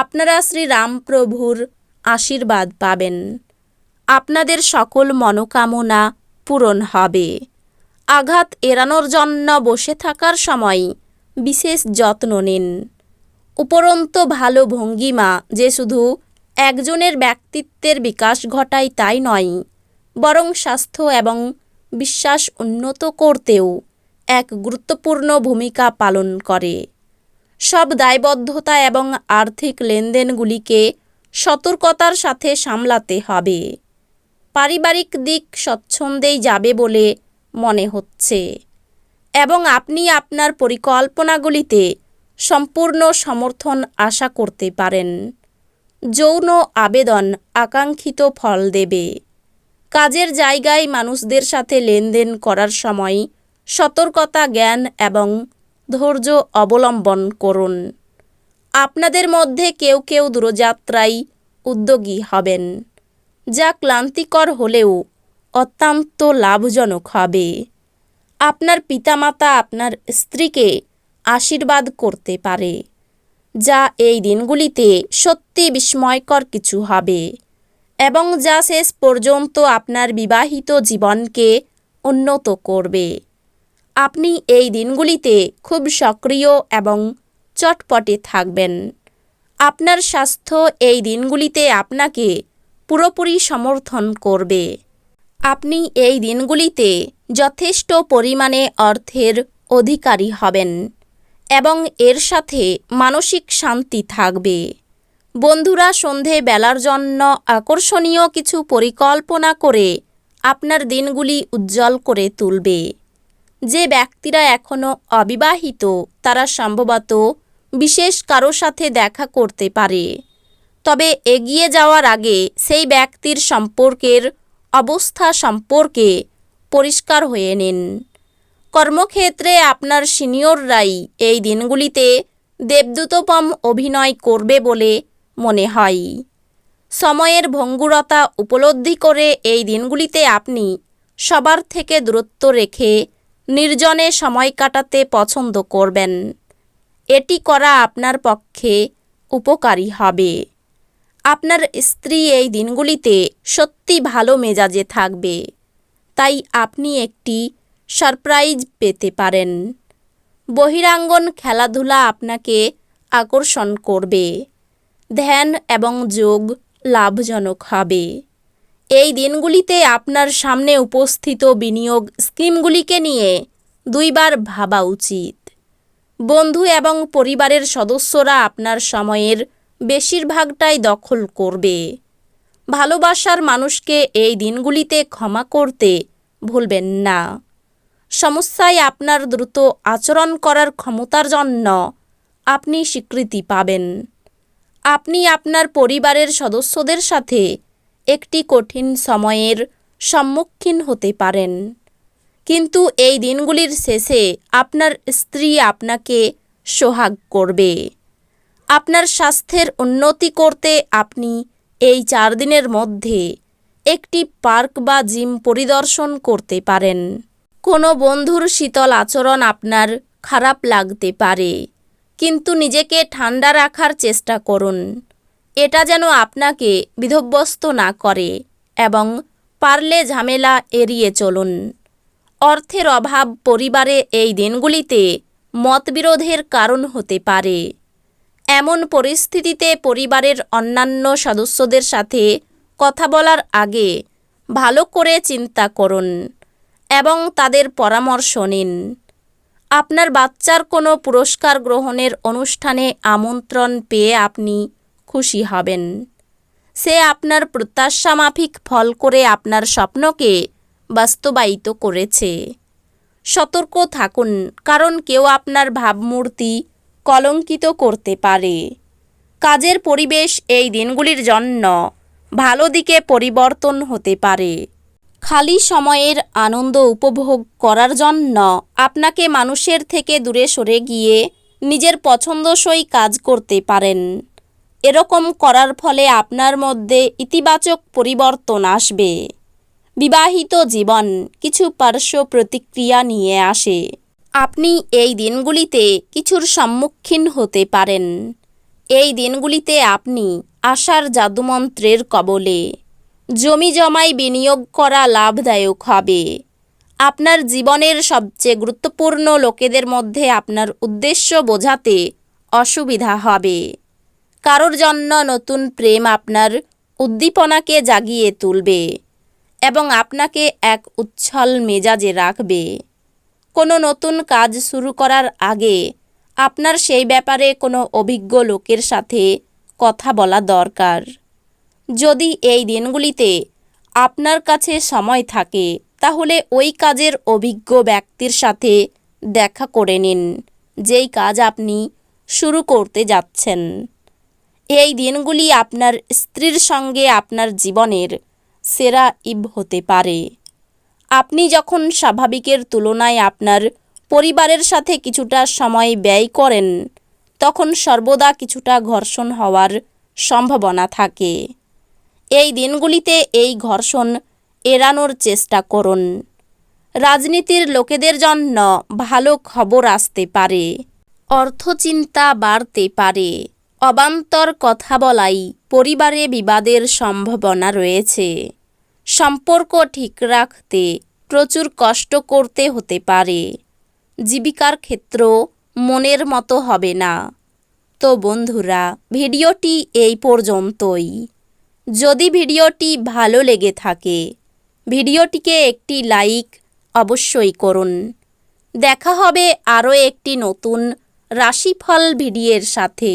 আপনারা শ্রীরামপ্রভুর আশীর্বাদ পাবেন। আপনাদের সকল মনোকামনা পূরণ হবে। আঘাত এড়ানোর জন্য বসে থাকার সময় বিশেষ যত্ন নিন। উপরন্ত ভালো ভঙ্গিমা যে শুধু একজনের ব্যক্তিত্বের বিকাশ ঘটায় তাই নয়, বরং স্বাস্থ্য এবং বিশ্বাস উন্নত করতেও এক গুরুত্বপূর্ণ ভূমিকা পালন করে। সব দায়বদ্ধতা এবং আর্থিক লেনদেনগুলিকে সতর্কতার সাথে সামলাতে হবে। পারিবারিক দিক স্বচ্ছন্দেই যাবে বলে মনে হচ্ছে। এবং আপনি আপনার পরিকল্পনাগুলিতে সম্পূর্ণ সমর্থন আশা করতে পারেন। যৌন আবেদন আকাঙ্ক্ষিত ফল দেবে। কাজের জায়গায় মানুষদের সাথে লেনদেন করার সময় সতর্কতা, জ্ঞান এবং ধৈর্য অবলম্বন করুন। আপনাদের মধ্যে কেউ কেউ দূরযাত্রায় উদ্যোগী হবেন, যা ক্লান্তিকর হলেও অত্যন্ত লাভজনক হবে। আপনার পিতামাতা আপনার স্ত্রীকে আশীর্বাদ করতে পারে, যা এই দিনগুলিতে সত্যি বিস্ময়কর কিছু হবে এবং যা শেষ পর্যন্ত আপনার বিবাহিত জীবনকে উন্নত করবে। আপনি এই দিনগুলিতে খুব সক্রিয় এবং চটপটে থাকবেন। আপনার স্বাস্থ্য এই দিনগুলিতে আপনাকে পুরোপুরি সমর্থন করবে। আপনি এই দিনগুলিতে যথেষ্ট পরিমাণে অর্থের অধিকারী হবেন এবং এর সাথে মানসিক শান্তি থাকবে। বন্ধুরা সন্ধে বেলার জন্য আকর্ষণীয় কিছু পরিকল্পনা করে আপনার দিনগুলি উজ্জ্বল করে তুলবে। যে ব্যক্তিরা এখনও অবিবাহিত, তারা সম্ভবত বিশেষ কারও সাথে দেখা করতে পারে। তবে এগিয়ে যাওয়ার আগে সেই ব্যক্তির সম্পর্কের অবস্থা সম্পর্কে পরিষ্কার হয়ে নিন। কর্মক্ষেত্রে আপনার সিনিয়ররাই এই দিনগুলিতে দেবদূতপম অভিনয় করবে বলে মনে হয়। সময়ের ভঙ্গুরতা উপলব্ধি করে এই দিনগুলিতে আপনি সবার থেকে দূরত্ব রেখে নির্জনে সময় কাটাতে পছন্দ করবেন। এটি করা আপনার পক্ষে উপকারী হবে। আপনার স্ত্রী এই দিনগুলিতে সত্যি ভালো মেজাজে থাকবে। তাই আপনি একটি সারপ্রাইজ পেতে পারেন। বহিরাঙ্গন খেলাধুলা আপনাকে আকর্ষণ করবে। ধ্যান এবং যোগ লাভজনক হবে। এই দিনগুলিতে আপনার সামনে উপস্থিত বিনিয়োগ স্কিমগুলিকে নিয়ে দুইবার ভাবা উচিত। বন্ধু এবং পরিবারের সদস্যরা আপনার সময়ের বেশিরভাগটাই দখল করবে। ভালোবাসার মানুষকে এই দিনগুলিতে ক্ষমা করতে ভুলবেন না। সমস্যায় আপনার দ্রুত আচরণ করার ক্ষমতার জন্য আপনি স্বীকৃতি পাবেন। আপনি আপনার পরিবারের সদস্যদের সাথে একটি কঠিন সময়ের সম্মুখীন হতে পারেন। কিন্তু এই দিনগুলির শেষে আপনার স্ত্রী আপনাকে সোহাগ করবে। আপনার স্বাস্থ্যের উন্নতি করতে আপনি এই চার দিনের মধ্যে একটি পার্ক বা জিম পরিদর্শন করতে পারেন। কোনো বন্ধুর শীতল আচরণ আপনার খারাপ লাগতে পারে, কিন্তু নিজেকে ঠান্ডা রাখার চেষ্টা করুন। এটা যেন আপনাকে বিধব্যস্ত না করে এবং পারলে ঝামেলা এড়িয়ে চলুন। অর্থের অভাব পরিবারে এই দিনগুলিতে মতবিরোধের কারণ হতে পারে। এমন পরিস্থিতিতে পরিবারের অন্যান্য সদস্যদের সাথে কথা বলার আগে ভালো করে চিন্তা করুন এবং তাদের পরামর্শ নিন। আপনার বাচ্চার কোনো পুরস্কার গ্রহণের অনুষ্ঠানে আমন্ত্রণ পেয়ে আপনি খুশি হবেন। সে আপনার প্রত্যাশা মাফিক ফল করে আপনার স্বপ্নকে বাস্তবায়িত করেছে। সতর্ক থাকুন, কারণ কেউ আপনার ভাবমূর্তি কলঙ্কিত করতে পারে। কাজের পরিবেশ এই দিনগুলির জন্য ভালো দিকে পরিবর্তন হতে পারে। খালি সময়ের আনন্দ উপভোগ করার জন্য আপনাকে মানুষের থেকে দূরে সরে গিয়ে নিজের পছন্দসই কাজ করতে পারেন। এরকম করার ফলে আপনার মধ্যে ইতিবাচক পরিবর্তন আসবে। বিবাহিত জীবন কিছু পার্শ্ব প্রতিক্রিয়া নিয়ে আসে। আপনি এই দিনগুলিতে কিছুর সম্মুখীন হতে পারেন। এই দিনগুলিতে আপনি আশার জাদুমন্ত্রের কবলে জমি জমায় বিনিয়োগ করা লাভদায়ক হবে। আপনার জীবনের সবচেয়ে গুরুত্বপূর্ণ লোকেদের মধ্যে আপনার উদ্দেশ্য বোঝাতে অসুবিধা হবে। কারোর জন্য নতুন প্রেম আপনার উদ্দীপনাকে জাগিয়ে তুলবে এবং আপনাকে এক উচ্ছল মেজাজে রাখবে। কোনো নতুন কাজ শুরু করার আগে আপনার সেই ব্যাপারে কোনো অভিজ্ঞ লোকের সাথে কথা বলা দরকার। যদি এই দিনগুলিতে আপনার কাছে সময় থাকে, তাহলে ওই কাজের অভিজ্ঞ ব্যক্তির সাথে দেখা করে নিন, যেই কাজ আপনি শুরু করতে যাচ্ছেন। এই দিনগুলি আপনার স্ত্রীর সঙ্গে আপনার জীবনের সেরা ইব হতে পারে। আপনি যখন স্বাভাবিকের তুলনায় আপনার পরিবারের সাথে কিছুটা সময় ব্যয় করেন, তখন সর্বদা কিছুটা ঘর্ষণ হওয়ার সম্ভাবনা থাকে। এই দিনগুলিতে এই ঘর্ষণ এড়ানোর চেষ্টা করুন। রাজনীতির লোকেদের জন্য ভালো খবর আসতে পারে, অর্থচিন্তা বাড়তে পারে। অবান্তর কথা বলাই পরিবারে বিবাদের সম্ভাবনা রয়েছে। সম্পর্ক ঠিক রাখতে প্রচুর কষ্ট করতে হতে পারে। জীবিকার ক্ষেত্র মনের মতো হবে না। তো বন্ধুরা, ভিডিওটি এই পর্যন্তই। যদি ভিডিওটি ভালো লেগে থাকে, ভিডিওটিকে একটি লাইক অবশ্যই করুন। দেখা হবে আরও একটি নতুন রাশিফল ভিডিওর সাথে।